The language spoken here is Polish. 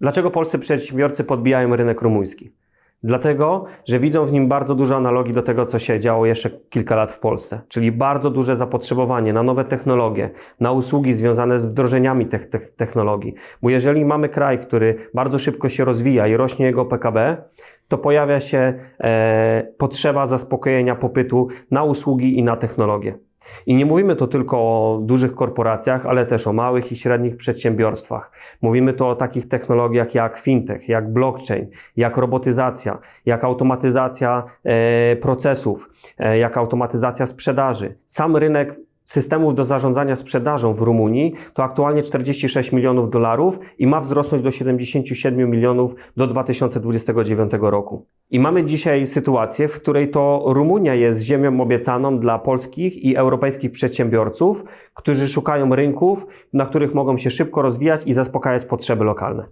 Dlaczego polscy przedsiębiorcy podbijają rynek rumuński? Dlatego, że widzą w nim bardzo dużo analogii do tego, co się działo jeszcze kilka lat w Polsce, czyli bardzo duże zapotrzebowanie na nowe technologie, na usługi związane z wdrożeniami tych, tych technologii. Bo jeżeli mamy kraj, który bardzo szybko się rozwija i rośnie jego PKB, to pojawia się e, potrzeba zaspokojenia popytu na usługi i na technologie. I nie mówimy tu tylko o dużych korporacjach, ale też o małych i średnich przedsiębiorstwach. Mówimy tu o takich technologiach jak fintech, jak blockchain, jak robotyzacja, jak automatyzacja e, procesów, e, jak automatyzacja sprzedaży. Sam rynek systemów do zarządzania sprzedażą w Rumunii to aktualnie 46 milionów dolarów i ma wzrosnąć do 77 milionów do 2029 roku. I mamy dzisiaj sytuację, w której to Rumunia jest ziemią obiecaną dla polskich i europejskich przedsiębiorców, którzy szukają rynków, na których mogą się szybko rozwijać i zaspokajać potrzeby lokalne.